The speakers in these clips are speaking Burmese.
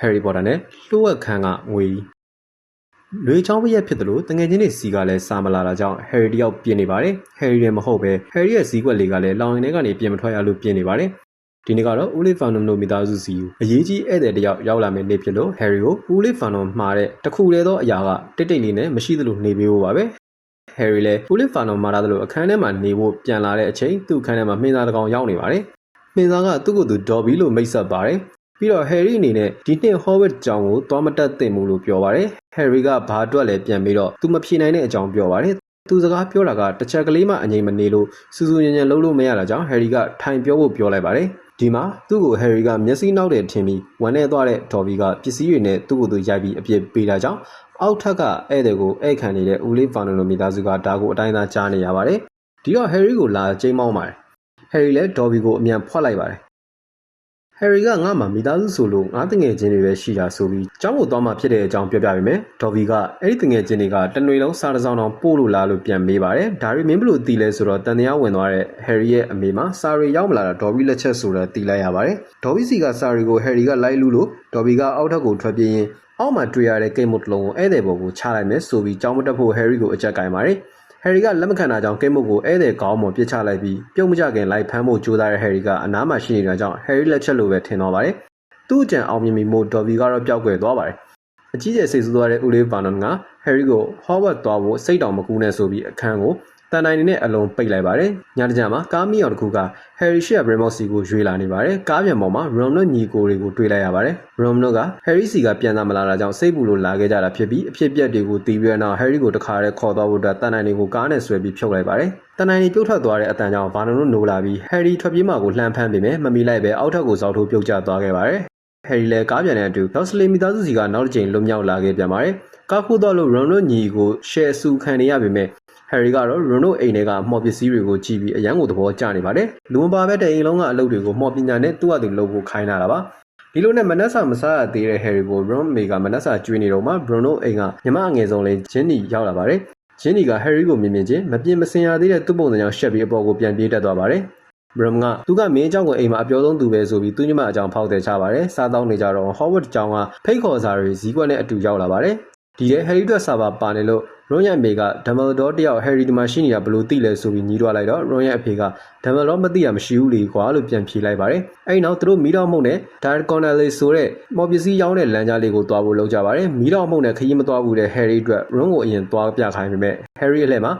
Harry Potter နဲ့လှုပ်ဝက်ခန်းကငွေကြီးလွေချောင်းပရက်ဖြစ်တယ်လို့တငယ်ချင်းတွေစီကလည်းစာမလာတာကြောင့် Harry တယောက်ပြင်နေပါတယ် Harry လည်းမဟုတ်ပဲ Harry ရဲ့ဇီးကွက်လေးကလည်းလောင်ရင်ထဲကနေပြင်မထွက်ရလို့ပြင်နေပါတယ်ဒီနေ့ကတော့ဦးလေးဖန်နုံတို့မိသားစုစီကိုအရေးကြီးဧည့်သည်တစ်ယောက်ရောက်လာမယ့်နေ့ဖြစ်လို့ Harry ကိုဦးလေးဖန်နုံမှာတဲ့တခုလေသောအရာကတိတ်တိတ်လေးနဲ့မရှိသလိုနေပေးဖို့ပါပဲ Harry လည်းဦးလေးဖန်နုံမှာတာလို့အခန်းထဲမှာနေဖို့ပြန်လာတဲ့အချိန်သူ့အခန်းထဲမှာမင်းသားတစ်ကောင်ရောက်နေပါတယ်မင်းသားကသူ့ကိုယ်သူဒေါ်ဘီလို့မိတ်ဆက်ပါတယ် ပြီးတော့ Harry အနေနဲ့ဒီနှစ် Hogwarts ကျောင်းကိုသွားမတက်သင့်ဘူးလို့ပြောပါတယ်။ Harry ကဘာအတွက်လဲပြန်ပြီးတော့သူမဖြေနိုင်တဲ့အကြောင်းပြောပါတယ်။သူစကားပြောတာကတစ်ချက်ကလေးမှအငြိမ်မနေလို့စူးစူးညံညံလုံးလို့မရတာကြောင့် Harry ကထိုင်ပြောဖို့ပြောလိုက်ပါတယ်။ဒီမှာသူ့ကို Harry ကမျက်စိနောက်တယ်ထင်ပြီးဝမ်းနေသွားတဲ့ Dobby ကပစ္စည်းတွေနဲ့သူ့ကိုယ်သူရိုက်ပြီးအပြစ်ပေးတာကြောင့်အောက်ထက်ကဧည့်သည်ကိုဧည့်ခံနေတဲ့ဦးလေးဖာနိုလိုမိသားစုကဒါကိုအတိုင်းသားကြားနေရပါတယ်။ဒီတော့ Harry ကိုလာချိန်မောင်းပါတယ်။ Harry လည်း Dobby ကိုအမြန်ဖွက်လိုက်ပါတယ် Harry ကငါ့မှာမိသားစုဆိုလို့ငါတငယ်ချင်းတွေပဲရှိတာဆိုပြီးကျောင်းကိုသွားမှဖြစ်တဲ့အကြောင်းပြောပြပေးမယ်။ Dobby ကအဲ့ဒီတငယ်ချင်းတွေကတနွေလုံးစားတစ်စောင်းတောင်ပို့လို့လားလို့ပြန်မေးပါတယ်။ဒါရီမင်းဘလို့တီးလဲဆိုတော့တန်တရားဝင်သွားတဲ့ Harry ရဲ့အမေမှာစာရီရောက်မလာတာ Dobby လက်ချက်ဆိုတော့တီးလိုက်ရပါတယ်။ Dobby စီကစာရီကို Harry ကလိုက်လူလို့ Dobby ကအောက်ထပ်ကိုထွက်ပြေးရင်အောက်မှာတွေ့ရတဲ့ကိတ်မုတ်တစ်လုံးကိုဧည့်သည်ပေါ်ကိုချလိုက်မယ်ဆိုပြီးကျောင်းမတက်ဖို့ Harry ကိုအကြက်ကင်ပါတယ်။ Harry ကလက်မခံတာကြောင့်ကိတ်မုတ်ကိုဧည့်သည်ကောင်းမွန်ပြစ်ချလိုက်ပြီးပြုတ်မကြခင်လိုက်ဖမ်းဖို့ကြိုးစားတဲ့ Harry ကအနားမှာရှိနေတာကြောင့် Harry လက်ချက်လိုပဲထင်တော့ပါတယ်။သူ့အကြံအောင်မြင်ပြီးမို့ Dobby ကတော့ပျောက်ကွယ်သွားပါတယ်။အကြီးကျယ်စိတ်ဆိုးသွားတဲ့ဦးလေးဗာနွန်က Harry ကို Hogwarts သွားဖို့စိတ်တောင်မကူးနဲ့ဆိုပြီးအခန်းကို တန်တိုင်းနေနဲ့အလုံးပိတ်လိုက်ပါတယ်။ညတကြမှာကားမီအောင်တစ်ခုက Harry ရှိရ Brimos စီကိုရွေးလာနေပါတယ်။ကားပြန်ပေါ်မှာ Ron တို့ညီကိုတွေကိုတွေ့လိုက်ရပါတယ်။ Ron တို့က Harry စီကပြန်လာမလာတာကြောင့်စိတ်ပူလို့လာခဲ့ကြတာဖြစ်ပြီးအဖြစ်အပျက်တွေကိုတီးပြီးတဲ့နောက် Harry ကိုတခါတည်းခေါ်သွားဖို့အတွက်တန်တိုင်းတွေကိုကားနဲ့ဆွဲပြီးဖြုတ်လိုက်ပါတယ်။တန်တိုင်းတွေပြုတ်ထွက်သွားတဲ့အတန်ကြောင့်ဗာနွန်တို့နိုးလာပြီး Harry ထွက်ပြေးမှာကိုလှမ်းဖမ်းပေမဲ့မမီလိုက်ပဲအောက်ထပ်ကိုစောက်ထိုးပြုတ်ကျသွားခဲ့ပါတယ်။ Harry လည်းကားပြန်တဲ့အတူ Dursley မိသားစုစီကနောက်တစ်ချိန်လွတ်မြောက်လာခဲ့ပြန်ပါတယ်။ကားခိုးသွားလို့ Ron တို့ညီကို share ဆူခံနေရပေမဲ့ Harry ကတော့ Ron တို့အိမ်ထဲကမှော်ပစ္စည်းတွေကိုကြည့်ပြီးအရန်ကိုသဘောကျနေပါတယ်။လူမပါပဲတဲ့အိမ်လုံးကအလုပ်တွေကိုမှော်ပညာနဲ့သူ့အတူလုပ်ဖို့ခိုင်းလာတာပါ။ဒီလိုနဲ့မနက်စာမစားရသေးတဲ့ Harry ကို Ron မေကမနက်စာကျွေးနေတော့မှ Ron တို့အိမ်ကညီမအငယ်ဆုံးလေးဂျင်းနီရောက်လာပါတယ်။ဂျင်းနီက Harry ကိုမြင်မြင်ချင်းမပြင်းမစင်ရသေးတဲ့သူ့ပုံစံကြောင့်ရှက်ပြီးအပေါ်ကိုပြန်ပြေးတက်သွားပါတယ်။ Brum ကသူကမင်းအကြောင်းကိုအိမ်မှာအပြောဆုံးသူပဲဆိုပြီးသူ့ညီမအကြောင်းဖောက်တယ်ချပါတယ်။စားတောင်းနေကြတော့ Howard အကြောင်းကဖိတ်ခေါ်စာတွေဇီးကွက်နဲ့အတူရောက်လာပါတယ်။ဒီထဲ Harry အတွက်စာပါပါနေလို့ Ron ရဲ့အမေက Dumbledore တယောက် Harry ဒီမှာရှိနေတာဘလို့သိလဲဆိုပြီးညီးတွားလိုက်တော့ Ron ရဲ့အဖေက Dumbledore မသိတာမရှိဘူးလေကွာလို့ပြန်ဖြေလိုက်ပါတယ်။အဲဒီနောက်သူတို့မီးတော်မှုန့်နဲ့ Dark Corner လေးဆိုတဲ့မော်ပစ္စည်းရောင်းတဲ့လမ်းကြားလေးကိုတွားဖို့လုပ်ကြပါတယ်။မီးတော်မှုန့်နဲ့ခရီးမတွားဘူးတဲ့ Harry အတွက် Ron ကိုအရင်တွားပြခိုင်းပေမဲ့ Harry ရဲ့လက်မှာ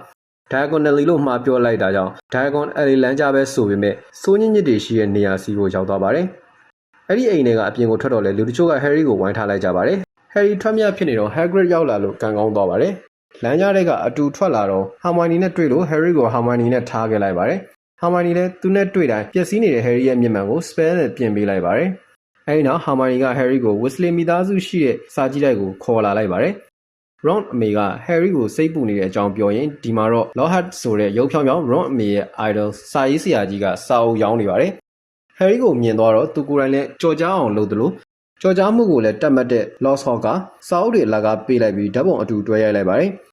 Diagonally လို့မှားပြောလိုက်တာကြောင့် Diagon Alley လမ်းကြားပဲဆိုပေမဲ့စိုးညစ်ညစ်တွေရှိတဲ့နေရာစီကိုရောက်သွားပါတယ်။အဲ့ဒီအိမ်တွေကအပြင်ကိုထွက်တော့လေလူတချို့က Harry ကိုဝိုင်းထားလိုက်ကြပါတယ်။ Harry ထွက်မြဖြစ်နေတော့ Hagrid ရောက်လာလို့ကံကောင်းသွားပါတယ်။ လမ်းကြားထဲကအတူထွက်လာတော့ Hermione နဲ့တွေ့လို့ Harry ကို Hermione နဲ့ထားခဲ့လိုက်ပါတယ်။ Hermione လည်းသူနဲ့တွေ့တိုင်းပျက်စီးနေတဲ့ Harry ရဲ့မျက်မှန်ကို spell နဲ့ပြင်ပေးလိုက်ပါတယ်။အဲဒီနောက် Hermione က Harry ကို Weasley မိသားစုရှိတဲ့စာကြည့်တိုက်ကိုခေါ်လာလိုက်ပါတယ်။ Ron အမေက Harry ကိုစိတ်ပူနေတဲ့အကြောင်းပြောရင်ဒီမှာတော့ Lockhart ဆိုတဲ့ရုပ်ဖြောင်းဖြောင်း Ron အမေရဲ့ idol စာရေးဆရာကြီးကစာအုပ်ရောင်းနေပါတယ်။ Harry ကိုမြင်သွားတော့သူကိုယ်တိုင်လည်းကြော်ကြားအောင်လုပ်သလိုကြော်ကြားမှုကိုလည်းတတ်မှတ်တဲ့ Lost Hawk ကစာအုပ်တွေအလကားပေးလိုက်ပြီးဓာတ်ပုံအတူတွဲရိုက်လိုက်ပါတယ်။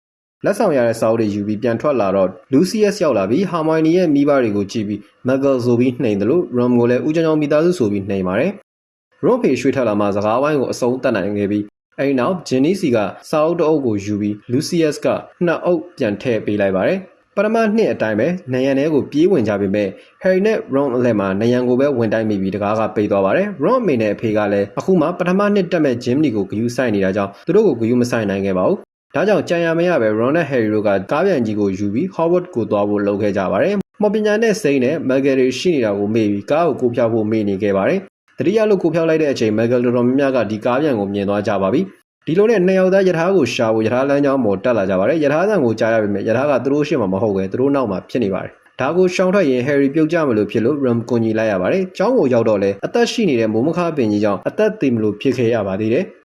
လက်ဆောင်ရတဲ့စာအုပ်တွေယူပြီးပြန်ထွက်လာတော့ Lucius ရောက်လာပြီး Hermione ရဲ့မိဘတွေကိုကြည့်ပြီး Muggle ဆိုပြီးနှိမ်တယ်လို့ Ron ကိုလည်းဦးချောင်းချောင်းမိသားစုဆိုပြီးနှိမ်ပါတယ်။ Ron ဖေရွှေ့ထက်လာမှစကားဝိုင်းကိုအဆုံးတတ်နိုင်ခဲ့ပြီးအဲဒီနောက် Ginny စီကစာအုပ်တအုပ်ကိုယူပြီး Lucius ကနှစ်အုပ်ပြန်ထည့်ပေးလိုက်ပါတယ်။ပထမနှစ်အတိုင်းပဲနယံထဲကိုပြေးဝင်ကြပေမဲ့ Harry နဲ့ Ron အလှည့်မှာနယံကိုပဲဝင်တိုက်မိပြီးတကားကပိတ်သွားပါတယ်။ Ron အမေနဲ့အဖေကလည်းအခုမှပထမနှစ်တက်မဲ့ Jimny ကိုဂယုဆိုင်နေတာကြောင့်သူတို့ကိုဂယုမဆိုင်နိုင်ခဲ့ပါဘူး။ ဒါကြောင့်ကြံရမရပဲ Ron နဲ့ Harry တို့ကကားပြန်ကြီးကိုယူပြီး Hogwarts ကိုသွားဖို့လုပ်ခဲ့ကြပါတယ်။မော်ပညာနဲ့စိမ့်နဲ့ Muggle တွေရှိနေတာကိုမေ့ပြီးကားကိုကိုဖျောက်ဖို့မေ့နေခဲ့ပါတယ်။တတိယလို့ကိုဖျောက်လိုက်တဲ့အချိန် Muggle တော်တော်များများကဒီကားပြန်ကိုမြင်သွားကြပါပြီ။ဒီလိုနဲ့နှစ်ယောက်သားယထာကိုရှာဖို့ယထာလမ်းကြောင်းပေါ်တက်လာကြပါတယ်ယထာဆန်ကိုကြားရပေမဲ့ယထာကသူတို့ရှေ့မှာမဟုတ်ပဲသူတို့နောက်မှာဖြစ်နေပါတယ်ဒါကိုရှောင်ထွက်ရင် Harry ပြုတ်ကြမလို့ဖြစ်လို့ Ron ကိုညီလိုက်ရပါတယ်။ကျောင်းကိုရောက်တော့လေအသက်ရှိနေတဲ့မိုးမခပင်ကြီးကြောင့်အသက်သေမလို့ဖြစ်ခဲ့ရပါသေးတယ်။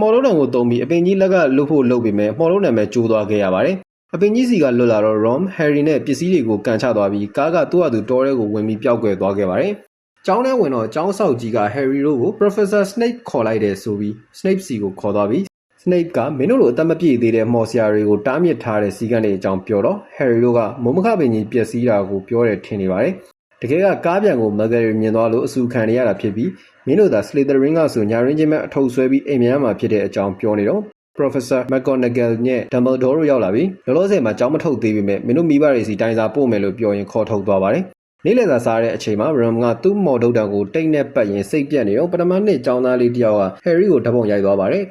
မော်လုံးတံကိုတုံပြီးအပင်ကြီးလက်ကလွတ်ဖို့လုပ်ပေမဲ့မော်လုံးတံပဲကျိုးသွားခဲ့ရပါတယ်။အပင်ကြီးစီကလွတ်လာတော့ Ron, Harry နဲ့ပစ္စည်းတွေကိုကန်ချသွားပြီးကားကသူ့အတူတောထဲကိုဝင်ပြီးပျောက်ကွယ်သွားခဲ့ပါတယ်။ကျောင်းထဲဝင်တော့ကျောင်းဆောက်ကြီးက Harry တို့ကို Professor Snape ခေါ်လိုက်တယ်ဆိုပြီး Snape စီကိုခေါ်သွားပြီး Snape ကမင်းတို့လိုအသက်မပြည့်သေးတဲ့မော်ဆရာတွေကိုတားမြစ်ထားတဲ့စီကံတွေအကြောင်းပြောတော့ Harry တို့ကမုံမခပင်ကြီးပျက်စီးတာကိုပြောတယ်ထင်နေပါတယ်။တကယ်ကကားပြန်ကို Muggle မြင်သွားလို့အဆူခံနေရတာဖြစ်ပြီး မင်းတို့သာ Slytherin ကဆိုညာရင်းချင်းမဲ့အထုပ်ဆွဲပြီးအိမ်မြန်မှာဖြစ်တဲ့အကြောင်းပြောနေတော့ Professor McGonagall နဲ့ Dumbledore တို့ရောက်လာပြီလောလောဆယ်မှာကြောင်းမထုတ်သေးပေမဲ့မင်းတို့မိဘတွေစီတိုင်းစာပို့မယ်လို့ပြောရင်ခေါ်ထုတ်သွားပါတယ်နေ့လည်သာစားတဲ့အချိန်မှာ Ron ကသူ့မော်ဒုတ်တံကိုတိတ်နဲ့ပတ်ရင်စိတ်ပြက်နေတော့ပထမနှစ်ကျောင်းသားလေးတယောက်က Harry ကိုဓာတ်ပုံရိုက်သွားပါတယ်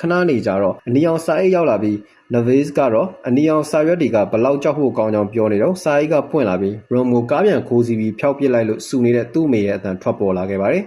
ခဏနေကြတော့အနီအောင်စာအိတ်ရောက်လာပြီး Navis ကတော့အနီအောင်စာရွက်တွေကဘလောက်ကြောက်ဖို့ကောင်းကြောင်ပြောနေတော့စာအိတ်ကပွင့်လာပြီး Ron ကိုကားပြန်ခိုးစီပြီးဖျောက်ပစ်လိုက်လို့စူနေတဲ့သူ့မေရဲ့အတန်ထွက်ပေါ်လာခဲ့ပါတယ်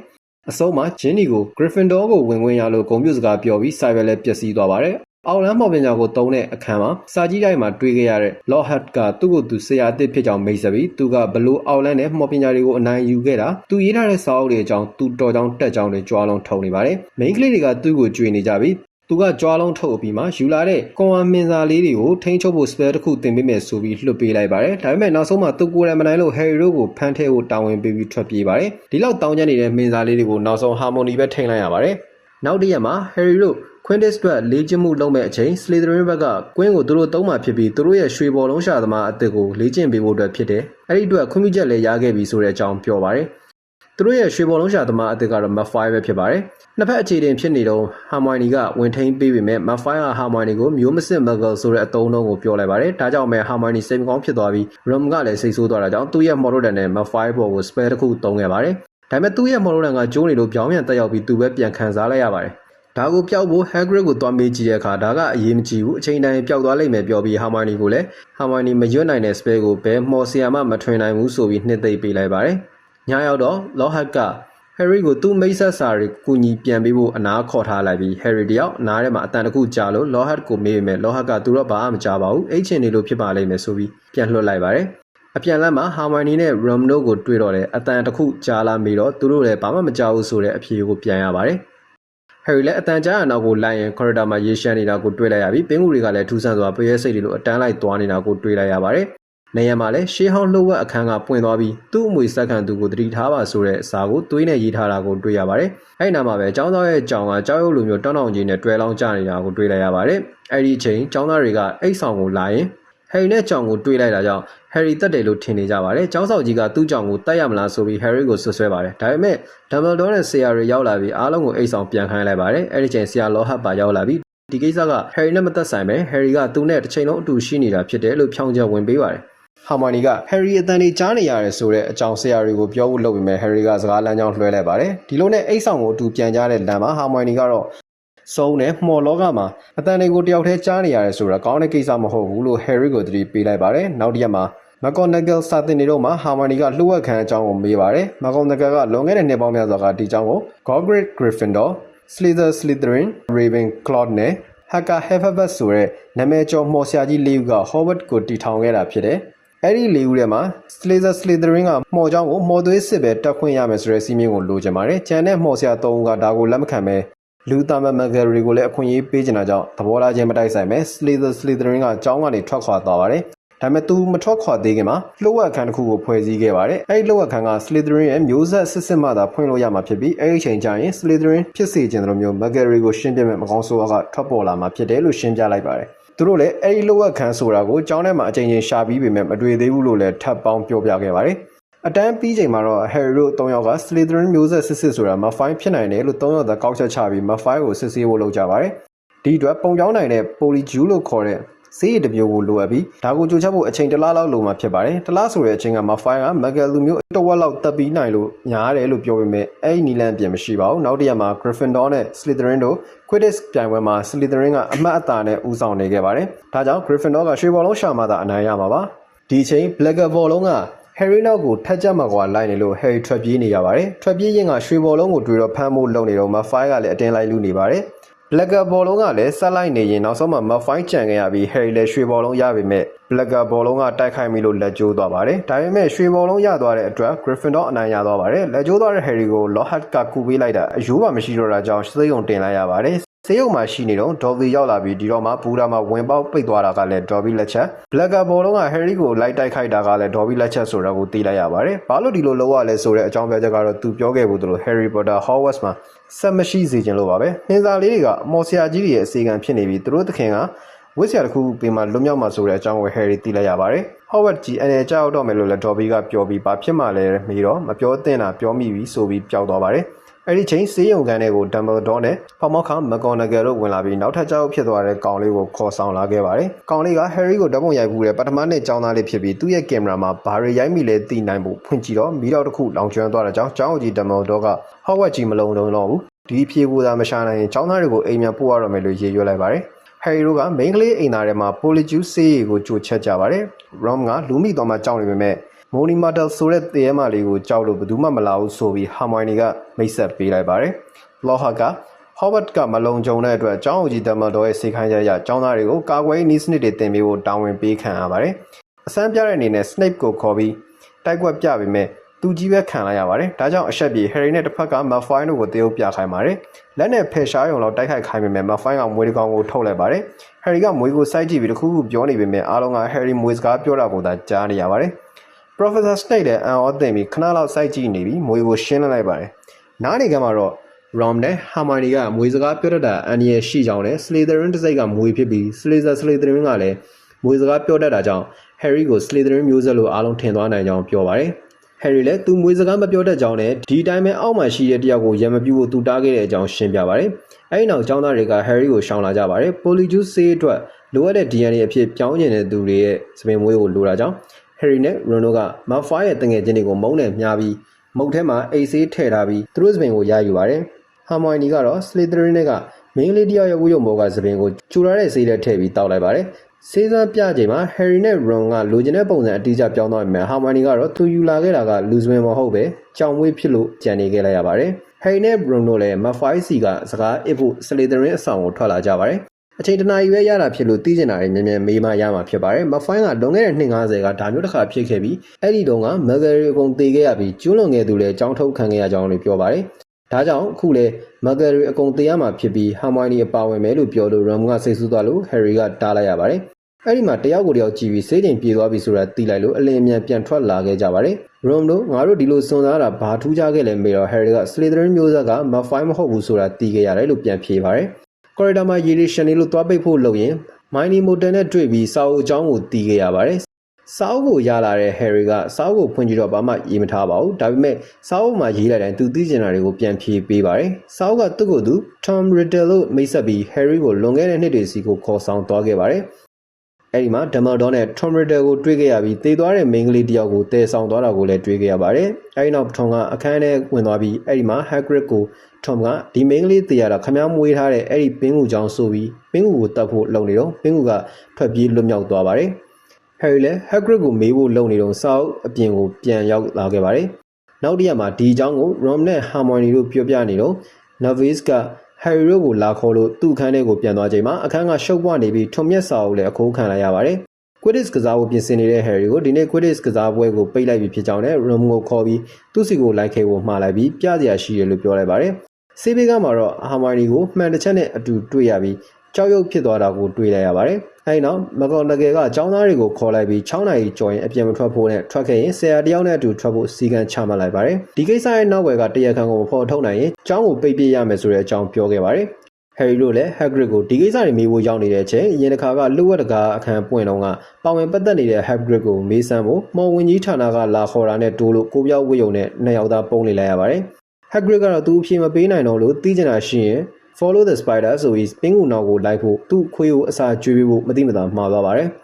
အဆုံးမှာဂျင်းနီကို Gryffindor ကိုဝင်ဝင်ရလို့ဂုံပြူစကားပြောပြီးစာရွက်လည်းပျက်စီးသွားပါတယ်အောက်လမ်းမော်ပညာကိုတုံးတဲ့အခန်းမှာစာကြီးတိုင်းမှာတွေ့ခဲ့ရတဲ့ Lockhart ကသူ့ကိုသူဆရာအစ်စ်ဖြစ်ကြောင်းမိတ်ဆက်ပြီးသူကဘလို့အောက်လမ်းနဲ့မော်ပညာတွေကိုအနိုင်ယူခဲ့တာသူရေးထားတဲ့စာအုပ်တွေအကြောင်းသူတော်ကြောင်တက်ကြောင်တွေကြွားလုံးထုံနေပါတယ်။ main ကလေးတွေကသူ့ကိုကြွေနေကြပြီး သူကကြွားလုံးထုတ်ပြီးမှယူလာတဲ့ကွန်ဝါမင်စာလေးတွေကိုထိန်းချုပ်ဖို့ spell တစ်ခုတင်ပေးမယ်ဆိုပြီးလွှတ်ပေးလိုက်ပါတယ်။ဒါပေမဲ့နောက်ဆုံးမှသူကိုယ်တိုင်မနိုင်လို့ Harry တို့ကိုဖမ်းထဲဖို့တာဝန်ပေးပြီးထွက်ပြေးပါတယ်။ဒီလောက်တောင်းကျနေတဲ့မင်စာလေးတွေကိုနောက်ဆုံး Harmony ပဲထိန်းလိုက်ရပါတယ်။နောက်တစ်ရက်မှာ Harry တို့ Quintus အတွက်လေ့ကျင့်မှုလုပ်မဲ့အချိန် Slytherin ဘက်ကကွင်းကိုသူတို့သုံးမှဖြစ်ပြီးသူတို့ရဲ့ရွှေဘော်လုံးရှာသမားအသစ်ကိုလေ့ကျင့်ပေးဖို့အတွက်ဖြစ်တယ်။အဲ့ဒီအတွက်ခွင့်ပြုချက်လည်းရခဲ့ပြီဆိုတဲ့အကြောင်းပြောပါတယ်။ သူတို့ရဲ့ရွှေဘော်လုံးရှာသမားအသစ်ကတော့ Malfoy ပဲဖြစ်ပါတယ်။နှစ်ဖက်အခြေတင်ဖြစ်နေတော့ Hermione ကဝင်ထိန်ပေးပေမဲ့ Malfoy က Hermione ကိုမျိုးမစစ် Muggle ဆိုတဲ့အသုံးအနှုန်းကိုပြောလိုက်ပါတယ်။ဒါကြောင့်ပဲ Hermione စိတ်မကောင်းဖြစ်သွားပြီး Ron ကလည်းစိတ်ဆိုးသွားတာကြောင့်သူ့ရဲ့ Mortal နဲ့ Malfoy ဘော်ကို spell တစ်ခုသုံးခဲ့ပါတယ်။ဒါပေမဲ့သူ့ရဲ့ Mortal ကကျိုးနေလို့ပြောင်းပြန်တက်ရောက်ပြီးသူပဲပြန်ခံစားလိုက်ရပါတယ်။ဒါကိုပျောက်ဖို့ Hagrid ကိုတွားမေးကြည့်တဲ့အခါဒါကအရေးမကြီးဘူးအချိန်တိုင်းပျောက်သွားလိမ့်မယ်ပြောပြီး Hermione ကိုလည်း Hermione မရွတ်နိုင်တဲ့ spell ကိုဘယ်မော်ဆီယာမှမထွင်နိုင်ဘူးဆိုပြီးနှစ်သိမ့်ပေးလိုက်ပါတယ်။ ညရောက်တော့ Lockhart က Harry ကိုသူ့မိတ်ဆက်စာတွေကူညီပြန်ပေးဖို့အနာခေါ်ထားလိုက်ပြီး Harry တယောက်နားထဲမှာအတန်တခုကြာလို့ Lockhart ကိုမေးပေမဲ့ Lockhart ကသူတော့ဘာမှမကြားပါဘူးအိတ်ချင်နေလို့ဖြစ်ပါလိမ့်မယ်ဆိုပြီးပြန်လွှတ်လိုက်ပါတယ်။အပြန်လမ်းမှာ Hermione နဲ့ Ron တို့ကိုတွေ့တော့တယ်အတန်တစ်ခုကြားလာပြီးတော့သူတို့လည်းဘာမှမကြားဘူးဆိုတဲ့အဖြေကိုပြန်ရပါတယ်။ Harry လည်းအတန်ကြားအနောက်ကိုလိုက်ရင် corridor မှာရေရှမ်းနေတာကိုတွေ့လိုက်ရပြီးပင်ကူတွေကလည်းထူးဆန်းစွာပရဲစိတ်တွေလိုအတန်းလိုက်သွားနေတာကိုတွေ့လိုက်ရပါတယ်။ နေရမှာလည်းရှေးဟောင်းလှုပ်ဝက်အခန်းကပွင့်သွားပြီးသူ့အမွေစက္ကန့်သူကိုတတိထားပါဆိုတဲ့အစာကိုသွေးနဲ့ရေးထားတာကိုတွေ့ရပါတယ်။အဲ့ဒီနားမှာပဲចောင်းသားရဲ့ကြောင်ကကြောက်ရွံ့လိုမျိုးတောင်းတောင်ကြီးနဲ့တွဲလောင်းကြနေတာကိုတွေ့လိုက်ရပါတယ်။အဲ့ဒီအချိန်ចောင်းသားတွေကအိတ်ဆောင်ကိုလာရင်ဟယ်ရီနဲ့ကြောင်ကိုတွေးလိုက်တာကြောင့်ဟယ်ရီတက်တယ်လို့ထင်နေကြပါတယ်။ကျောင်းဆောင်ကြီးကသူ့ကြောင်ကိုတက်ရမလားဆိုပြီးဟယ်ရီကိုဆွဆွဲပါတယ်။ဒါပေမဲ့ဒမ်ဘလ်ဒေါနဲ့ဆရာတွေရောက်လာပြီးအားလုံးကိုအိတ်ဆောင်ပြန်ခိုင်းလိုက်ပါတယ်။အဲဒီချိန်ဆရာလောဟတ်ပါရောက်လာပြီးဒီကိစ္စကဟယ်ရီနဲ့မသက်ဆိုင်ပဲဟယ်ရီကသူနဲ့တစ်ချိန်လုံးအတူရှိနေတာဖြစ်တယ်လို့ဖြောင်းချက်ဝင်ပေးပါတယ်။ ဟာမိုနီကဟယ်ရီအတန်ကြီးကြားနေရတယ်ဆိုတဲ့အကြောင်းဆရာတွေကိုပြောဖို့လုပ်ပြီးမဲ့ဟယ်ရီကစကားလမ်းကြောင်းလွှဲလိုက်ပါတယ်။ဒီလိုနဲ့အိတ်ဆောင်ကိုအတူပြန်ကြတဲ့လမ်းမှာဟာမိုနီကတော့စုံနဲ့မှော်လောကမှာအတန်တွေကိုတယောက်တည်းကြားနေရတယ်ဆိုတာကောင်းတဲ့ကိစ္စမဟုတ်ဘူးလို့ Harry ကိုသတိပေးလိုက်ပါတယ်။နောက်တစ်ရက်မှာ McGonagall စာသင်နေတော့မှ Hermione ကလှုပ်ဝက်ခံအကြောင်းကိုမေးပါတယ်။ McGonagall ကလွန်ခဲ့တဲ့နှစ်ပေါင်းများစွာကဒီအကြောင်းကို Godric Gryffindor, Slither Slytherin, Ravenclaw နဲ့ Haka Hufflepuff ဆိုတဲ့နာမည်ကျော်မှော်ဆရာကြီးလေးဦးက Hogwarts ကိုတည်ထောင်ခဲ့တာဖြစ်တယ်။ အဲ့ဒီလေးဦးထဲမှာ Slayer Slytherin ကမှော်ကြောင်းကိုမှော်သွေးစစ်ပဲတက်ခွင့်ရမယ်ဆိုတဲ့စီးမင်းကိုလိုချင်ပါတယ်။ကျန်တဲ့မှော်ဆရာ၃ဦးကဒါကိုလက်မခံပဲလူသားမမဂယ်ရီကိုလည်းအခွင့်အရေးပေးချင်တာကြောင့်သဘောထားချင်းမတိုက်ဆိုင်ပဲ Slayer Slytherin ကကြောင်းကနေထွက်ခွာသွားပါတယ်။ဒါပေမဲ့သူမထွက်ခွာသေးခင်မှာလှုပ်ဝက်ခန်းတစ်ခုကိုဖွဲ့စည်းခဲ့ပါတယ်။အဲဒီလှုပ်ဝက်ခန်းက Slytherin ရဲ့မျိုးဆက်စစ်စစ်မှသာဖွင့်လို့ရမှာဖြစ်ပြီးအဲဒီအချိန်ကျရင် Slytherin ဖြစ်စေခြင်းတို့မျိုး Magari ကိုရှင်းပြမဲ့မကောင်းဆိုးဝါးကထွက်ပေါ်လာမှာဖြစ်တယ်လို့ရှင်းပြလိုက်ပါတယ်။ သူတို့လည်းအဲဒီလှုပ်ဝက်ခန်းဆိုတာကိုကျောင်းထဲမှာအချိန်ချင်းရှာပြီးပေမဲ့မတွေ့သေးဘူးလို့လည်းထပ်ပေါင်းပြောပြခဲ့ပါတယ်။အတန်းပြီးချိန်မှာတော့ Harry တို့၃ယောက်က Slytherin မျိုးဆက်စစ်စစ်ဆိုတာ Malfoy ဖြစ်နိုင်တယ်လို့၃ယောက်သာကောက်ချက်ချပြီး Malfoy ကိုစစ်ဆေးဖို့လုပ်ကြပါတယ်။ဒီအတွက်ပုံကြောင်းနိုင်တဲ့ Polyjuice လို့ခေါ်တဲ့ စေးရည်တစ်မျိုးကိုလိုအပ်ပြီးဒါကိုကြိုချက်ဖို့အချိန်တစ်လားလောက်လိုမှာဖြစ်ပါတယ်။တစ်လားဆိုတဲ့အချိန်က Malfoy က Muggle လူမျိုးတစ်ဝက်လောက်တက်ပြီးနိုင်လို့ညားတယ်လို့ပြောပေမဲ့အဲ့ဒီနီလန်ပြင်မရှိပါဘူး။နောက်တစ်ရက်မှာ Gryffindor နဲ့ Slytherin တို့ Quidditch ပြိုင်ပွဲမှာ Slytherin ကအမှတ်အသားနဲ့ဦးဆောင်နေခဲ့ပါတယ်။ဒါကြောင့် Gryffindor ကရွှေဘောလုံးရှာမှသာအနိုင်ရမှာပါ။ဒီအချိန် Blackboard လုံးက Harry နောက်ကိုထက်ကြမှာကွာလိုက်နေလို့ Harry ထွက်ပြေးနေရပါတယ်။ထွက်ပြေးရင်ကရွှေဘော်လုံးကိုတွေ့တော့ဖမ်းဖို့လုပ်နေတော့ Malfoy ကလည်းအတင်းလိုက်လူနေပါတယ်။ Blacker ဘော်လုံးကလည်းဆက်လိုက်နေရင်နောက်ဆုံးမှ Malfoy ကြံခဲ့ရပြီး Harry လည်းရွှေဘော်လုံးရပေမဲ့ Blacker ဘော်လုံးကတိုက်ခိုက်မိလို့လက်ကျိုးသွားပါတယ်။ဒါပေမဲ့ရွှေဘော်လုံးရသွားတဲ့အတွက် Gryffindor အနိုင်ရသွားပါတယ်။လက်ကျိုးသွားတဲ့ Harry ကို Lockhart ကကူပေးလိုက်တာအယိုးပါမရှိတော့တာကြောင့်စိတ်ုံတင်လိုက်ရပါတယ်။ ဆေးရုံမှာရှိနေတော့ဒေါ်ဗီရောက်လာပြီးဒီတော့မှဘူရာမှာဝင်ပေါက်ပိတ်သွားတာကလည်းဒေါ်ဗီလက်ချက်ဘလက်ကဘောလုံးကဟယ်ရီကိုလိုက်တိုက်ခိုက်တာကလည်းဒေါ်ဗီလက်ချက်ဆိုတာကိုသိလိုက်ရပါတယ်။ဘာလို့ဒီလိုလုပ်ရလဲဆိုတဲ့အကြောင်းပြချက်ကတော့သူပြောခဲ့ဘူးသလို Harry Potter Hogwarts မှာဆက်မရှိစေချင်လို့ပါပဲ။နှင်းစာလေးတွေကအမော်ဆရာကြီးတွေရဲ့အစီအကံဖြစ်နေပြီးသူတို့သခင်ကဝစ်ဆရာတစ်ခုပေးမှလွတ်မြောက်မှာဆိုတဲ့အကြောင်းကို Harry သိလိုက်ရပါတယ်။ Howard ကြီးအနေကြောက်တော့မယ်လို့လည်းဒေါ်ဗီကပြောပြီးဘာဖြစ်မှလဲမေးတော့မပြောသင့်တာပြောမိပြီဆိုပြီးပျောက်သွားပါတယ်။ အဲ့ဒီချိန်စေးရုံကန်တွေကိုဒမ်ဘယ်ဒေါနဲ့ဖောင်မောက်ခမကွန်နဂယ်တို့ဝင်လာပြီးနောက်ထပ်ကြောက်ဖြစ်သွားတဲ့ကောင်လေးကိုခေါ်ဆောင်လာခဲ့ပါတယ်။ကောင်လေးကဟယ်ရီကိုဓာတ်ပုံရိုက်ဘူးတဲ့ပထမနှစ်ကျောင်းသားလေးဖြစ်ပြီးသူ့ရဲ့ကင်မရာမှာဘာတွေရိုက်မိလဲသိနိုင်ဖို့ဖွင့်ကြည့်တော့မီးတော့တစ်ခုလောင်ကျွမ်းသွားတဲ့ကြောင့်ကျောင်းအကြီးဒမ်ဘယ်ဒေါကဟော့ဝက်ကြီးမလုံးလုံးတော့ဘူး။ဒီဖြေဖို့သာမရှာနိုင်ရင်ကျောင်းသားတွေကိုအိမ်ပြန်ပို့ရတော့မယ်လို့ရေရွက်လိုက်ပါတယ်။ဟယ်ရီတို့ကမိန်းကလေးအိမ်သားထဲမှာပိုလီဂျူးဆေးရည်ကိုကြိုချက်ကြပါတယ်။ Rom ကလူမိတော်မှကြောက်နေပေမဲ့ မိုနီမာတယ်ဆိုတဲ့တရေမလေးကိုကြောက်လို့ဘယ်သူမှမလာဘူးဆိုပြီးဟာမိုင်နီကမိတ်ဆက်ပေးလိုက်ပါတယ်။ Loha က Howard ကမလုံခြုံတဲ့အတွက်ကျောင်းအုပ်ကြီးတမန်တော်ရဲ့စိတ်ခိုင်းချက်အရကျောင်းသားတွေကိုကာကွယ်ရေးနည်းစနစ်တွေတင်ပေးဖို့တာဝန်ပေးခံရပါတယ်။အစမ်းပြတဲ့အနေနဲ့ Snape ကိုခေါ်ပြီးတိုက်ကွက်ပြပေမဲ့သူကြီးပဲခံလိုက်ရပါတယ်။ဒါကြောင့်အဆက်ပြေ Harry နဲ့တစ်ဖက်က Malfoy တို့ကိုတရုပ်ပြခိုင်းပါတယ်။လက်နဲ့ဖယ်ရှားရုံလောက်တိုက်ခိုက်ခိုင်းပေမဲ့ Malfoy ကမွေးတစ်ကောင်ကိုထုတ်လိုက်ပါတယ်။ Harry ကမွေးကိုစိုက်ကြည့်ပြီးတခုခုပြောနေပေမဲ့အားလုံးက Harry မွေးစကားပြောတာကိုသာကြားနေရပါတယ်။ Professor Snape လည်းအံ့ဩသင့်ပြီးခဏလောက်စိုက်ကြည့်နေပြီးမွေကိုရှင်းလိုက်ပါတယ်။နားနေကမှတော့ Ron နဲ့ Hermione ကမွေစကားပြောတတ်တာအန်ဒီရဲ့ရှိကြောင်းနဲ့ Slytherin တစ်စိတ်ကမွေဖြစ်ပြီး Slytherin Slytherin ကလည်းမွေစကားပြောတတ်တာကြောင့် Harry ကို Slytherin မျိုးဆက်လို့အားလုံးထင်သွားနိုင်ကြောင်းပြောပါတယ်။ Harry လည်းသူမွေစကားမပြောတတ်ကြောင်းနဲ့ဒီအတိုင်းပဲအောက်မှာရှိတဲ့တယောက်ကိုရံမပြူဖို့သူတားခဲ့တဲ့အကြောင်းရှင်းပြပါတယ်။အဲဒီနောက်ကျောင်းသားတွေက Harry ကိုရှောင်လာကြပါတယ်။ Polyjuice ဆေးအတွက်လိုအပ်တဲ့ DNA အဖြစ်ပြောင်းကျင်တဲ့သူတွေရဲ့စပင်မွေးကိုလိုတာကြောင့် Harry နဲ့ Ron တို့က Malfoy ရဲ့တငယ်ချင်းတွေကိုမုန်းနဲ့မြားပြီးမုတ်ထဲမှာအိတ်ဆေးထည့်ထားပြီးသူတို့စပင်ကိုရယူပါတယ်။ Hermione ကတော့ Slytherin နဲ့ကမင်းကလေးတယောက်ရဲ့ဝိယုံဘောကစပင်ကိုကျူလာတဲ့ဆေးထဲထည့်ပြီးတောက်လိုက်ပါတယ်။ဆေးစမ်းပြချိန်မှာ Harry နဲ့ Ron ကလိုချင်တဲ့ပုံစံအတိအကျပြောင်းသွားပြီမဲ့ Hermione ကတော့သူယူလာခဲ့တာကလူစပင်မဟုတ်ပဲကြောင်မွေးဖြစ်လို့ကြံနေခဲ့လိုက်ရပါတယ်။ Harry နဲ့ Ron တို့လည်း Malfoy စီကစကားအစ်ဖို့ Slytherin အဆောင်ကိုထွက်လာကြပါတယ်။ အချိန်တနာရီပဲရတာဖြစ်လို့သိကျင်တာတွေမြန်မြန်မေးမှရမှာဖြစ်ပါတယ်။ Malfoy ကလွန်ခဲ့တဲ့နှစ်90ကဒါမျိုးတစ်ခါဖြစ်ခဲ့ပြီးအဲ့ဒီတုန်းက Mulgary အကုန်သေခဲ့ရပြီးကျွလွန်ငယ်သူလည်းကြောင်းထုတ်ခံခဲ့ရကြောင်းလည်းပြောပါတယ်။ဒါကြောင့်အခုလဲ Mulgary အကုန်သေရမှာဖြစ်ပြီး Hermione အပါဝင်မယ်လို့ပြောလို့ Ron ကစိတ်ဆူးသွားလို့ Harry ကတားလိုက်ရပါတယ်။အဲ့ဒီမှာတယောက်ကိုတယောက်ကြည့်ပြီးစိတ်တင်ပြေသွားပြီဆိုတာသိလိုက်လို့အလင်းအမြန်ပြန်ထွက်လာခဲ့ကြပါတယ်။ Ron တို့ငါတို့ဒီလိုစွန့်စားတာဘာထူးခြားခဲ့လဲမေးတော့ Harry က Slytherin မျိုးဆက်က Malfoy မဟုတ်ဘူးဆိုတာသိခဲ့ရတယ်လို့ပြန်ဖြေပါတယ်။ corridor မှာရေရီရှင်နေလို့သွားပိတ်ဖို့လုပ်ရင် Miney Motor နဲ့တွေ့ပြီးစာအုပ်အကြောင်းကိုသိခဲ့ရပါတယ်။စာအုပ်ကိုရလာတဲ့ Harry ကစာအုပ်ကိုဖွင့်ကြည့်တော့ဘာမှရေးမထားပါဘူး။ဒါပေမဲ့စာအုပ်မှာရေးလိုက်တိုင်းသူသိကျင်တာတွေကိုပြန်ဖြေပေးပါတယ်။စာအုပ်ကသူ့ကိုယ်သူ Tom Riddle လို့မိတ်ဆက်ပြီး Harry ကိုလွန်ခဲ့တဲ့နှစ်တွေစီကိုခေါ်ဆောင်သွားခဲ့ပါတယ်။ အဲဒီမှာ Dumbledore နဲ့ Tom Riddle ကိုတွေ့ခဲ့ရပြီးတည်သွားတဲ့မိန်းကလေးတယောက်ကိုတည်ဆောင်သွားတာကိုလည်းတွေ့ခဲ့ရပါတယ်။အဲဒီနောက် Tom ကအခန်းထဲဝင်သွားပြီးအဲဒီမှာ Hagrid ကို Tom ကဒီမိန်းကလေးတည်ရတာခမားမွေးထားတဲ့အဲ့ဒီပင်းကူချောင်းဆိုပြီးပင်းကူကိုတတ်ဖို့လုပ်နေတော့ပင်းကူကထွက်ပြေးလွတ်မြောက်သွားပါတယ်။ Harry လည်း Hagrid ကိုမေးဖို့လုပ်နေတော့စောက်အပြင်ကိုပြန်ရောက်လာခဲ့ပါတယ်။နောက်တစ်ရက်မှာဒီအကြောင်းကို Ron နဲ့ Hermione တို့ပြောပြနေတော့ Nervous က Harry တို့ကိုလာခေါ်လို့သူ့အခန်းထဲကိုပြန်သွားချိန်မှာအခန်းကရှုပ်ပွားနေပြီးထုံမျက်စာအုပ်လည်းအခိုးခံလိုက်ရပါတယ်။ Quidditch ကစားဖို့ပြင်ဆင်နေတဲ့ Harry ကိုဒီနေ့ Quidditch ကစားပွဲကိုပိတ်လိုက်ပြီဖြစ်ကြောင်းနဲ့ Ron ကိုခေါ်ပြီးသူ့စီကိုလိုက်ခဲ့ဖို့မှားလိုက်ပြီးပြစရာရှိတယ်လို့ပြောလိုက်ပါတယ်။ဆေးဘေးကမှာတော့ Hermione ကိုမှန်တစ်ချက်နဲ့အတူတွေ့ရပြီးကြောက်ရွံ့ဖြစ်သွားတာကိုတွေ့လိုက်ရပါတယ်။ အဲဒီနောက် McGonagall ကចောင်းသားတွေကိုခေါ်လိုက်ပြီး6နာရီကျော်ရင်အပြင်မထွက်ဖို့နဲ့ထွက်ခဲ့ရင်ဆရာတယောက်နဲ့အတူထွက်ဖို့စီကံချမှတ်လိုက်ပါတယ်။ဒီကိစ္စရဲ့နောက်ွယ်ကတရားခံကိုမဖော်ထုတ်နိုင်ရင်ကျောင်းကိုပိတ်ပစ်ရမယ်ဆိုတဲ့အကြောင်းပြောခဲ့ပါတယ်။ Harry တို့လည်း Hagrid ကိုဒီကိစ္စတွေမေးဖို့ရောက်နေတဲ့အချိန်ရင်တစ်ခါကလှုပ်ဝက်တကားအခန်းပွင့်တော့ကပါဝင်ပတ်သက်နေတဲ့ Hagrid ကိုမေးစမ်းဖို့မော်ဝင်ကြီးဌာနကလာခေါ်တာနဲ့တိုးလို့ကိုပြောက်ဝိယုံနဲ့နှစ်ယောက်သားပုံနေလိုက်ရပါတယ်။ Hagrid ကတော့သူအဖြေမပေးနိုင်တော့လို့သိကျင်တာရှိရင် follow the spider ဆိုပြီးပင်းကူနောက်ကိုလိုက်ဖို့သူ့ခွေးကိုအစာကျွေးပေးဖို့မသိမသာမှားသွားပါတယ်။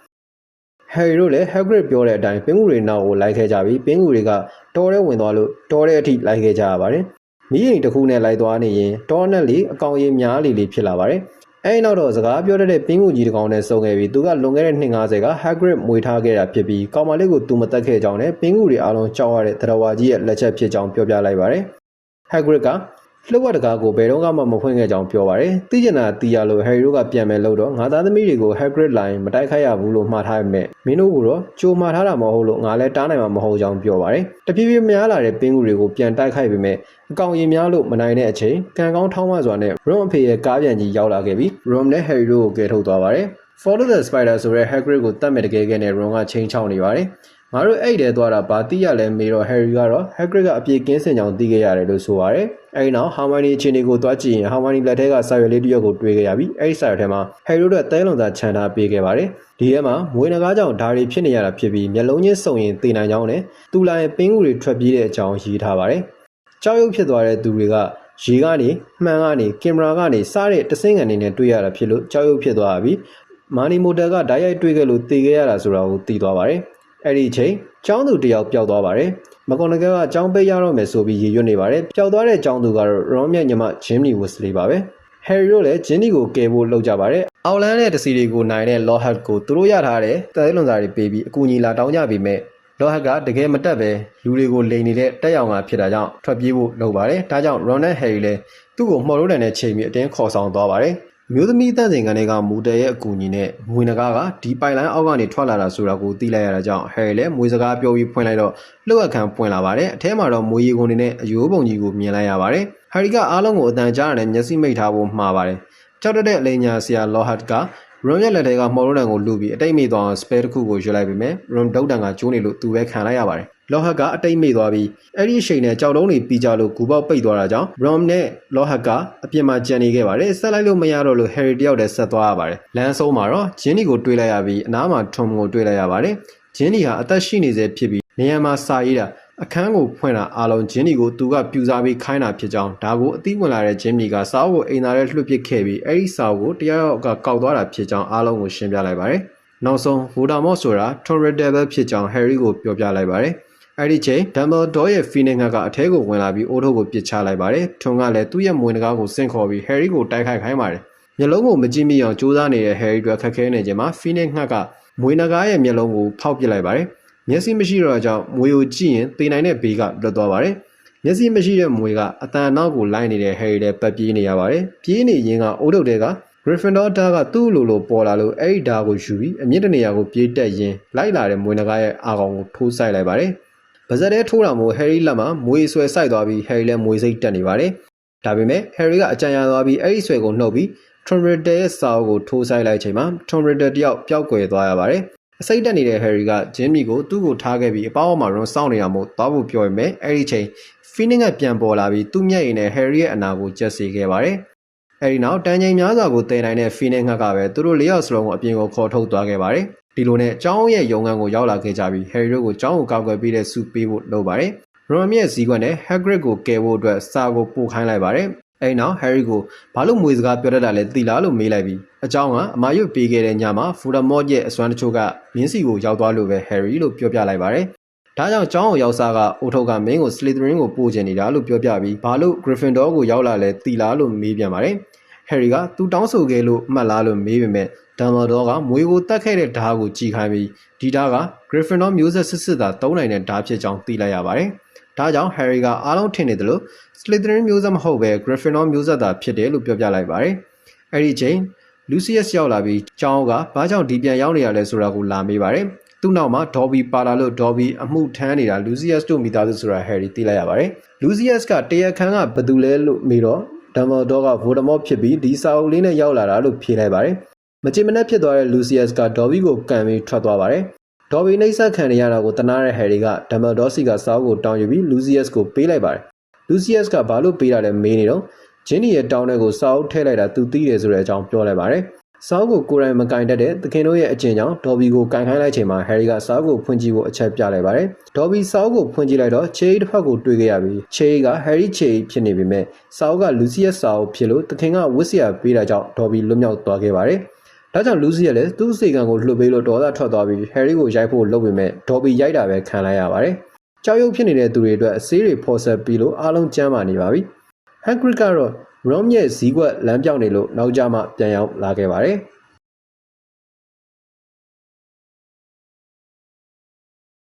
Harry တို့လည်း Hagrid ပြောတဲ့အတိုင်းပင်းကူတွေနောက်ကိုလိုက်ခဲ့ကြပြီးပင်းကူတွေကတောထဲဝင်သွားလို့တောထဲအထိလိုက်ခဲ့ကြရပါတယ်။မိရင်တစ်ခုနဲ့လိုက်သွားနေရင်တောနဲ့လေအကောင်ရင်များလေလေဖြစ်လာပါတယ်။အဲဒီနောက်တော့စကားပြောတတ်တဲ့ပင်းကူကြီးတစ်ကောင်နဲ့ဆုံခဲ့ပြီးသူကလွန်ခဲ့တဲ့နှစ်90က Hagrid မွေထားခဲ့တာဖြစ်ပြီးကောင်မလေးကိုသူမတက်ခဲ့ကြောင်းနဲ့ပင်းကူတွေအားလုံးကြောက်ရတဲ့သရဝါကြီးရဲ့လက်ချက်ဖြစ်ကြောင်းပြောပြလိုက်ပါတယ်။ Hagrid က လှုပ်ဝက်တကားကိုဘယ်တော့မှမဖွင့်ခဲ့ကြောင်းပြောပါတယ်။သိကျင်တာတီးရလို့ Harry တို့ကပြန်မယ်လို့တော့ငါသားသမီးတွေကို Hagrid လိုင်းမတိုက်ခိုက်ရဘူးလို့မှားထားပေမဲ့မင်းတို့ကတော့ကြိုမှားထားတာမဟုတ်လို့ငါလည်းတားနိုင်မှာမဟုတ်ကြောင်းပြောပါတယ်။တဖြည်းဖြည်းများလာတဲ့ပင်းကူတွေကိုပြန်တိုက်ခိုက်ပေမဲ့အကောင်ရင်များလို့မနိုင်တဲ့အချိန်ကံကောင်းထောင်းမစွာနဲ့ Ron အဖေရဲ့ကားပြန်ကြီးရောက်လာခဲ့ပြီး Ron နဲ့ Harry တို့ကိုကယ်ထုတ်သွားပါတယ်။ Follow the Spider ဆိုတဲ့ Hagrid ကိုတတ်မဲ့တကယ်ကဲနဲ့ Ron ကချိန်ချောင်းနေပါတယ်။ငါတို့အဲ့တဲသွားတာဘာသိရလဲမေးတော့ Harry ကတော့ Hagrid ကအပြေကင်းစင်ကြောင်သိခဲ့ရတယ်လို့ဆိုပါတယ်။ အဲဒီနောက် Hermione အခြေအနေကိုသွားကြည့်ရင် Hermione လက်ထဲကစာရွက်လေးတစ်ရွက်ကိုတွေ့ခဲ့ရပြီးအဲဒီစာရွက်ထဲမှာ Harry တို့တဲလုံသာခြံထားပေးခဲ့ပါတယ်။ဒီထဲမှာမွေးနဂါးကြောင့်ဓာရီဖြစ်နေရတာဖြစ်ပြီးမျက်လုံးချင်းစုံရင်သိနိုင်ကြောင်းနဲ့သူလာရင်ပင်းကူတွေထွက်ပြေးတဲ့အကြောင်းရေးထားပါတယ်။ကြောက်ရွံ့ဖြစ်သွားတဲ့သူတွေကရေကနေမှန်ကနေကင်မရာကနေစတဲ့တစင်းကန်နေနဲ့တွေ့ရတာဖြစ်လို့ကြောက်ရွံ့ဖြစ်သွားပြီမာနီမိုတယ်ကဓာတ်ရိုက်တွေ့ခဲ့လို့တည်ခဲ့ရတာဆိုတာကိုသိသွားပါတယ် အဲ့ဒီအချိန်ကျောင်းသူတစ်ယောက်ပျောက်သွားပါတယ်မကွန်နကယ်ကကျောင်းပေးရတော့မယ်ဆိုပြီးရည်ရွတ်နေပါတယ်ပျောက်သွားတဲ့ကျောင်းသူကတော့ရောမြတ်ညမဂျင်းနီဝစ်လီပါပဲဟယ်ရီတို့လည်းဂျင်းနီကိုကယ်ဖို့လုပ်ကြပါတယ်အောက်လန်းနဲ့တစီတွေကိုနိုင်တဲ့လော့ဟတ်ကိုသူတို့ရထားတဲ့တဲလွန်စာတွေပေးပြီးအကူအညီလာတောင်းကြပေမဲ့လော့ဟတ်ကတကယ်မတက်ပဲလူတွေကိုလိန်နေတဲ့တက်ရောင်ကဖြစ်တာကြောင့်ထွက်ပြေးဖို့လုပ်ပါတယ်ဒါကြောင့်ရော်နဲ့ဟယ်ရီလည်းသူ့ကိုမှော်လို့တဲ့ချိန်ပြီးအတင်းခေါ်ဆောင်သွားပါတယ် မျိုးသမီးတန့်စင်ကန်တွေကမူတယ်ရဲ့အကူအညီနဲ့ငွေနဂါးကဒီပိုင်လိုင်းအောက်ကနေထွက်လာတာဆိုတာကိုသိလိုက်ရတာကြောင့်ဟယ်ရီလည်းမွေစကားပြောပြီးဖွင့်လိုက်တော့လှုပ်အခမ်းဖွင့်လာပါတယ်အထဲမှာတော့မွေရီကုန်တွေနဲ့အယိုးပုံကြီးကိုမြင်လိုက်ရပါတယ်ဟယ်ရီကအားလုံးကိုအတန်ကြားရတဲ့မျက်စိမိတ်ထားဖို့မှားပါတယ်ကြောက်တတ်တဲ့အလိညာဆရာလောဟတ်ကရွန်ရဲ့လက်ထဲကမော်ရိုတန်ကိုလူပြီးအတိတ်မိသွားအောင်စပယ်တစ်ခုကိုရွှေလိုက်ပေးမယ်ရွန်ဒုတ်တန်ကကျိုးနေလို့သူပဲခံလိုက်ရပါတယ် လောဟတ်ကအတိတ်မိသွားပြီးအဲ့ဒီအချိန်နဲ့ကြောက်တုံးတွေပြီးကြလို့ဂူပေါက်ပိတ်သွားတာကြောင့် Rom နဲ့လောဟတ်ကအပြင်မှာကြံနေခဲ့ပါတယ်ဆက်လိုက်လို့မရတော့လို့ Harry တယောက်တည်းဆက်သွားရပါတယ်လမ်းဆုံးမှာတော့ဂျင်းနီကိုတွေးလိုက်ရပြီးအနားမှာ Tom ကိုတွေးလိုက်ရပါတယ်ဂျင်းနီဟာအသက်ရှိနေစေဖြစ်ပြီးနေရာမှာစာရေးတာအခန်းကိုဖွင့်တာအားလုံးဂျင်းနီကိုသူကပြူစားပြီးခိုင်းတာဖြစ်ကြောင်းဒါကိုအသိဝင်လာတဲ့ဂျင်းနီကစာအုပ်ကိုအိမ်သားထဲလွှတ်ပစ်ခဲ့ပြီးအဲ့ဒီစာအုပ်ကိုတရားရောက်ကကောက်သွားတာဖြစ်ကြောင်းအားလုံးကိုရှင်းပြလိုက်ပါတယ်နောက်ဆုံး Voldemort ဆိုတာ Torridable ဖြစ်ကြောင်း Harry ကိုပြောပြလိုက်ပါတယ် အဲ့ဒီချိန် Dumbledore ရဲ့ Phoenix ကအထဲကိုဝင်လာပြီးအိုးထုတ်ကိုပစ်ချလိုက်ပါတယ်။ထွန်ကလည်းသူ့ရဲ့မွေးနဂါးကိုဆင့်ခေါ်ပြီး Harry ကိုတိုက်ခိုက်ခိုင်းပါတယ်။မျက်လုံးကိုမကြည့်မိအောင်ကြိုးစားနေတဲ့ Harry တို့ခက်ခဲနေချိန်မှာ Phoenix ငှက်ကမွေးနဂါးရဲ့မျက်လုံးကိုဖောက်ပစ်လိုက်ပါတယ်။မျက်စိမရှိတော့ကြောင့်မွေကိုကြည့်ရင်သေနိုင်တဲ့ဘေးကလွတ်သွားပါတယ်။မျက်စိမရှိတဲ့မွေကအတန်နောက်ကိုလိုက်နေတဲ့ Harry လည်းပတ်ပြေးနေရပါတယ်။ပြေးနေရင်းကအိုးထုတ်တဲ့က Gryffindor ဓာတ်ကသူ့လိုလိုပေါ်လာလို့အဲ့ဒီဓာတ်ကိုယူပြီးအမြင့်တနေရာကိုပြေးတက်ရင်းလိုက်လာတဲ့မွေးနဂါးရဲ့အာကောင်ကိုထိုးဆိုင်လိုက်ပါတယ်။ ပါဇက်ထဲထိုးတာမို့ဟယ်ရီလက်မှာမွေဆွဲဆိုင်သွားပြီးဟယ်ရီလည်းမွေစိတ်တက်နေပါတယ်။ဒါပေမဲ့ဟယ်ရီကအကြံရသွားပြီးအဲ့ဒီဆွဲကိုနှုတ်ပြီး Tom Riddle ရဲ့စာအုပ်ကိုထိုးဆိုင်လိုက်ချိန်မှာ Tom Riddle တယောက်ပျောက်ကွယ်သွားရပါတယ်။အစိတ်တက်နေတဲ့ဟယ်ရီကဂျင်းမီကိုသူ့ကိုထားခဲ့ပြီးအပေါင်းအမှာရွန်စောင့်နေတာမို့သွားဖို့ပြောရမယ်။အဲ့ဒီချိန် Phoenix ကပြန်ပေါ်လာပြီးသူ့မျက်ရည်နဲ့ဟယ်ရီရဲ့အနာကိုကျက်စေခဲ့ပါတယ်။အဲဒီနောက်တန်ချိန်များစွာကိုတည်နိုင်တဲ့ Phoenix ငှက်ကပဲသူတို့လေးယောက်စလုံးကိုအပြင်ကိုခေါ်ထုတ်သွားခဲ့ပါတယ်။ ဒီလိုနဲ့ကျောင်းရဲ့ရုံငန်းကိုရောက်လာခဲ့ကြပြီး Harry တို့ကိုကျောင်းကိုကောက်ွယ်ပေးတဲ့ဆုပေးဖို့လုပ်ပါတယ်။ Ron ရဲ့ဇီးကွက်နဲ့ Hagrid ကိုကယ်ဖို့အတွက်စာကိုပို့ခိုင်းလိုက်ပါတယ်။အဲဒီနောက် Harry ကိုဘာလို့မွေစကားပြောတတ်တာလဲသိလားလို့မေးလိုက်ပြီးအကြောင်းကအမာရွတ်ပေးခဲ့တဲ့ညမှာ Voldemort ရဲ့အစွမ်းတချို့ကမင်းစီကိုရောက်သွားလို့ပဲ Harry လို့ပြောပြလိုက်ပါတယ်။ဒါကြောင့်ကျောင်းကိုရောက်စားကအိုထုတ်ကမင်းကို Slytherin ကိုပို့ချင်နေတာလို့ပြောပြပြီးဘာလို့ Gryffindor ကိုရောက်လာလဲသိလားလို့မေးပြန်ပါတယ်။ Harry ကသူတောင်းဆိုခဲ့လို့မှတ်လားလို့မေးပေမဲ့ Dumbledore ကမွေကိုတတ်ခဲ့တဲ့ဓာတ်ကိုကြည်ခိုင်းပြီးဒီဓာတ်က Gryffindor မျိုးဆက်စစ်စစ်သာသုံးနိုင်တဲ့ဓာတ်ဖြစ်ကြောင်းသိလိုက်ရပါတယ်။ဒါကြောင့် Harry ကအားလုံးထင်နေတယ်လို့ Slytherin မျိုးဆက်မဟုတ်ဘဲ Gryffindor မျိုးဆက်သာဖြစ်တယ်လို့ပြောပြလိုက်ပါတယ်။အဲ့ဒီချိန် Lucius ရောက်လာပြီးကျောင်းကဘာကြောင့်ဒီပြန်ရောက်နေရလဲဆိုတာကိုလာမေးပါတယ်။သူ့နောက်မှာ Dobby ပါလာလို့ Dobby အမှုထမ်းနေတာ Lucius တို့မိသားစုဆိုတာ Harry သိလိုက်ရပါတယ်။ Lucius ကတရခန်းကဘယ်သူလဲလို့မေးတော့ Dumbledore က Voldemort ဖြစ်ပြီးဒီစာအုပ်လေးနဲ့ရောက်လာတာလို့ဖြေလိုက်ပါတယ်။ မချင်မနှက်ဖြစ်သွားတဲ့ Lucius က Dobby ကိုကန်ပြီးထွက်သွားပါတယ်။ Dobby နှိပ်စက်ခံရတာကိုတနာတဲ့ Harry က Dumbledore စီကစာအုပ်ကိုတောင်းယူပြီး Lucius ကိုပေးလိုက်ပါတယ်။ Lucius ကဘာလို့ပေးတာလဲမေးနေတော့ဂျင်းနီရဲ့တောင်းတဲ့ကိုစာအုပ်ထည့်လိုက်တာသူသိတယ်ဆိုတဲ့အကြောင်းပြောလိုက်ပါတယ်။စာအုပ်ကိုကိုယ်တိုင်မကင်တတ်တဲ့သခင်တို့ရဲ့အကျင့်ကြောင့် Dobby ကိုကင်ခိုင်းလိုက်ချိန်မှာ Harry ကစာအုပ်ကိုဖွင့်ကြည့်ဖို့အချက်ပြလိုက်ပါတယ်။ Dobby စာအုပ်ကိုဖွင့်ကြည့်လိုက်တော့ Cherry တစ်ဖက်ကိုတွေ့ခဲ့ရပြီး Cherry က Harry Cherry ဖြစ်နေပေမဲ့စာအုပ်က Lucius စာအုပ်ဖြစ်လို့သခင်ကဝစ်စရာပေးတာကြောင့် Dobby လွတ်မြောက်သွားခဲ့ပါတယ်။ ဒါကြောင့် Lucius လည်းသူ့စေကံကိုလှုပ်ပေးလို့ဒေါသထွက်သွားပြီး Harry ကိုရိုက်ဖို့လုပ်ပေမဲ့ Dobby ရိုက်တာပဲခံလိုက်ရပါတယ်။ကြောက်ရွံ့ဖြစ်နေတဲ့သူတွေအတွက်အဆေးတွေဖော်ဆက်ပြီးလို့အားလုံးကြမ်းမာနေပါပြီ။ Hagrid ကတော့ Ron ရဲ့ဇီးကွက်လမ်းပြောင်းနေလို့နောက်ကျမှပြန်ရောက်လာခဲ့ပါတယ်။